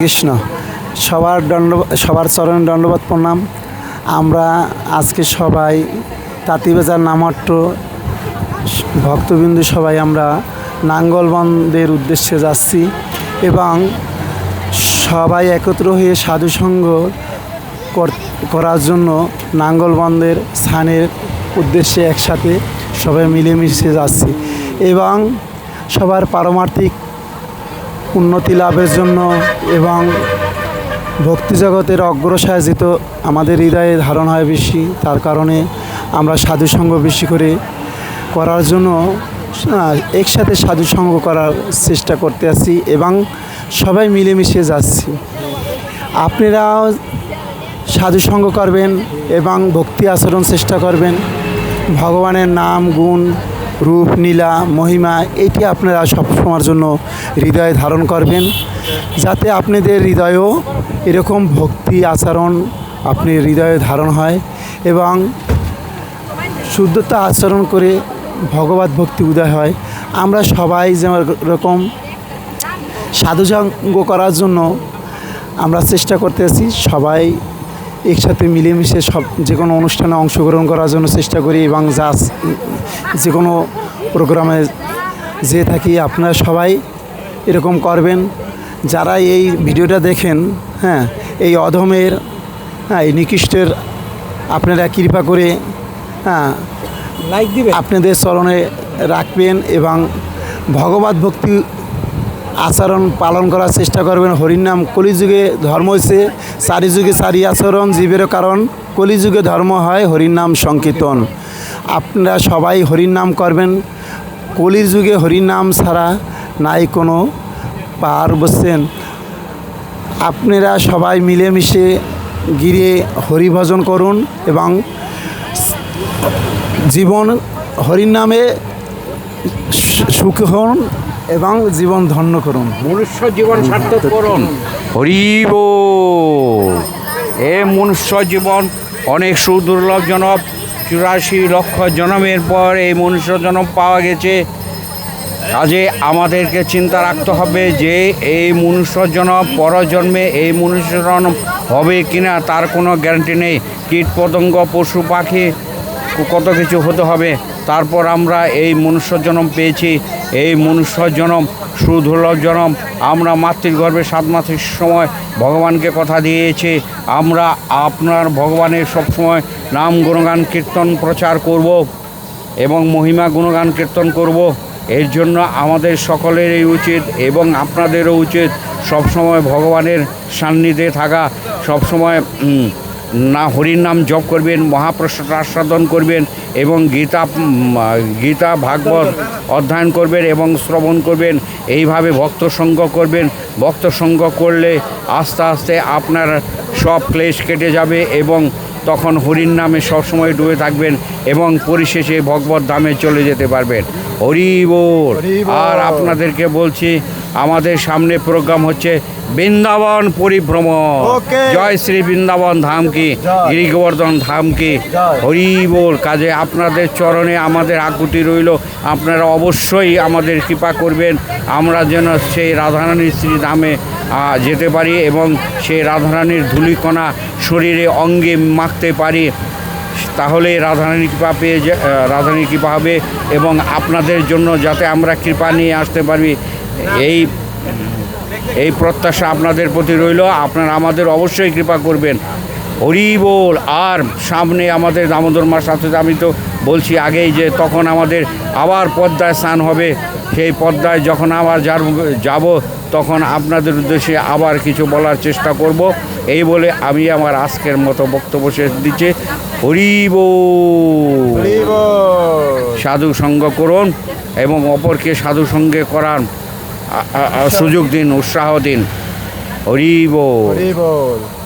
কৃষ্ণ, সবার দণ্ড, সবার চরণে দণ্ডবাদ প্রণাম। আমরা আজকে সবাই তাঁতিবাজার নামট্ট ভক্তবিন্দু সবাই আমরা নাঙ্গলবন্দের উদ্দেশ্যে যাচ্ছি এবং সবাই একত্র হয়ে সাধুসঙ্গ কর- করার জন্য নাঙ্গলবন্দের স্থানের উদ্দেশ্যে একসাথে সবাই মিলেমিশে যাচ্ছি এবং সবার পারমার্থিক উন্নতি লাভের জন্য এবং ভক্তি জগতের অগ্রসায়জিত আমাদের হৃদয়ে ধারণ হয় বেশি। তার কারণে আমরা সাধুসঙ্গ বেশি করে করার জন্য একসাথে সাধুসঙ্গ করার চেষ্টা করতে আছি এবং সবাই মিলেমিশে যাচ্ছি। আপনারাও সাধুসঙ্গ করবেন এবং ভক্তি আচরণ চেষ্টা করবেন। ভগবানের নাম, গুণ রূপ, নীলা, মহিমা, এটি আপনারা সবসময়ের জন্য হৃদয়ে ধারণ করবেন। যাতে আপনাদের হৃদয়েও এরকম ভক্তি, আচরণ আপনি হৃদয়ে ধারণ হয় এবং শুদ্ধতা আচরণ করে ভগবত ভক্তি উদয় হয়। আমরা সবাই যেরকম সাধুসঙ্গ করার জন্য আমরা চেষ্টা করতেছি, সবাই একসাথে মিলেমিশে সব যে কোনো অনুষ্ঠানে অংশগ্রহণ করার জন্য চেষ্টা করি এবং যা যে কোনো প্রোগ্রামে যে থাকি আপনারা সবাই এরকম করবেন। যারা এই ভিডিওটা দেখেন হ্যাঁ এই অধমের হ্যাঁ এই নিকৃষ্টের আপনারা কৃপা করে হ্যাঁ লাইক দিবে আপনাদের চরণে রাখবেন এবং ভগবত ভক্তি আচরণ পালন করার চেষ্টা করবেন। হরিনাম কলিযুগে ধর্ম হয়েছে চারি যুগে চারি আচরণ জীবের কারণ। কলিযুগে ধর্ম হয় হরিনাম সংকীর্তন। আপনারা সবাই হরিনাম করবেন। কলির যুগে হরিনাম ছাড়া নাই কোনো পার বসছেন আপনারা সবাই মিলেমিশে গিরে হরিভজন করুন এবং জীবন হরির নামে সু- হন। এবং জীবন ধন্য করুন। মনুষ্য জীবন সার্থক করুন হরিব। এ মনুষ্য জীবন অনেক সুদুর্লভজনক চুরাশি লক্ষ জনমের পর এই মনুষ্য জনম পাওয়া গেছে। কাজে আমাদেরকে চিন্তা রাখতে হবে যে এই মনুষ্য জন্ম পরজন্মে এই মনুষ্য জনম হবে কিনা তার কোনো গ্যারান্টি নেই। কীট পতঙ্গ পশু পাখি কত কিছু হতে হবে। তারপর আমরা এই মনুষ্য জনম পেয়েছি। এই মনুষ্য জনম, সুদুর্লভ জনম। আমরা মাতৃগর্ভে সাত মাসের সময় ভগবানকে কথা দিয়েছে। আমরা আপনার ভগবানের সবসময় নাম গুণগান কীর্তন প্রচার করব এবং মহিমা গুণগান কীর্তন করব। এর জন্য আমাদের সকলেরই উচিত এবং আপনাদেরও উচিত সবসময় ভগবানের সান্নিধ্যে থাকা। সবসময় না হরির নাম জপ করবেন, মহাপ্রসাদ আস্বাদন করবেন এবং গীতা গীতা, ভাগবত অধ্যয়ন করবেন এবং শ্রবণ করবেন, এইভাবে ভক্ত সঙ্গ করবেন। ভক্ত সঙ্গ করলে আস্তে আস্তে আপনার সব ক্লেশ কেটে যাবে এবং তখন হরির নামে সবসময় ডুবে থাকবেন এবং পরিশেষে ভগবত ধামে চলে যেতে পারবেন। হরি বল হরি বল। আর আপনাদেরকে বলছি আমাদের সামনে প্রোগ্রাম হচ্ছে বৃন্দাবন পরিভ্রমণ। জয় শ্রী বৃন্দাবন ধাম কি। গিরি গোবর্ধন ধাম কি। কাজে আপনাদের চরণে আমাদের আকুতি রইল। আপনারা অবশ্যই আমাদের কৃপা করবেন। আমরা যেন সেই রাধারানীর শ্রী ধামে যেতে পারি এবং সেই রাধারানীর ধূলিকণা শরীরে অঙ্গে মাখতে পারি। তাহলে রাধারানীর কৃপা পেয়ে রাধারানীর কৃপা হবে এবং আপনাদের জন্য যাতে আমরা কৃপা নিয়ে আসতে পারি, এই এই প্রত্যাশা আপনাদের প্রতি রইল। আপনারা আমাদের অবশ্যই কৃপা করবেন। হরি বল, আর সামনে আমাদের দামোদর মাস আসতে আমি তো বলছি আগেই যে তখন আমাদের আবার পদ্মায় স্নান হবে। সেই পদ্মায় যখন আবার যার- যাব তখন আপনাদের উদ্দেশ্যে আবার কিছু বলার চেষ্টা করব। এই বলে আমি আমার আজকের মতো বক্তব্য শেষ দিচ্ছি। হরিব সাধু সঙ্গ করুন এবং অপরকে সাধু সঙ্গে আ- সুযোগ দিন উৎসাহ দিন। হরিব বল হরি বল